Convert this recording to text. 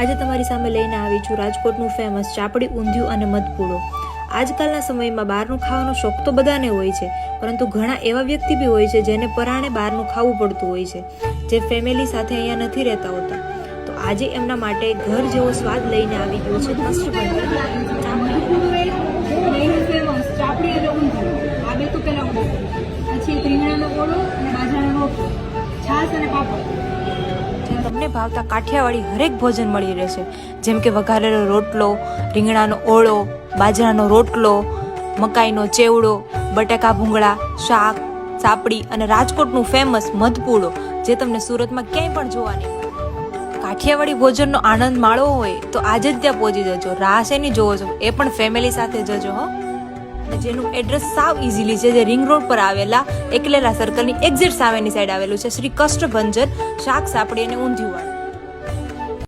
આજે તમારી સામે લઈને આવી છું રાજકોટનું ફેમસ ચાપડી, ઊંધિયું અને મધપૂડો. આજકાલના સમયમાં બહારનું ખાવાનો શોખ તો બધાને હોય છે, પરંતુ ઘણા એવા વ્યક્તિ બી હોય છે જેને પરાણે બહારનું ખાવું પડતું હોય છે, જે ફેમિલી સાથે અહીંયા નથી રહેતા હોતા. તો આજે એમના માટે ઘર જેવો સ્વાદ લઈને આવી ગયો છે પછી અને પાપડ. તમને ભાવતા કાઠિયાવાડી હરેક ભોજન મળી રહેશે. જેમ કે વઘારેલો રોટલો, રીંગણાનો ઓળો, બાજરાનો રોટલો, મકાઈનો ચેવડો, બટાકા ભૂંગળા, શાક, સાપડી અને રાજકોટનું ફેમસ મધપૂડો, જે તમને સુરતમાં ક્યાંય પણ જોવા નહીં કાઠિયાવાડી ભોજનનો આનંદ માણવો હોય તો આજે જ ત્યાં પહોંચી જજો. રાસ એની જોવો છો. એ પણ ફેમિલી સાથે જજો હો. જેનું એડ્રેસ સાવ ઇઝીલી છે, જે રિંગ રોડ પર આવેલા એકલેલા સર્કલની એક્ઝિટ સામેની સાઈડ આવેલું છે, શ્રી કષ્ટભંજન શાક સાપડી અને ઊંધિયું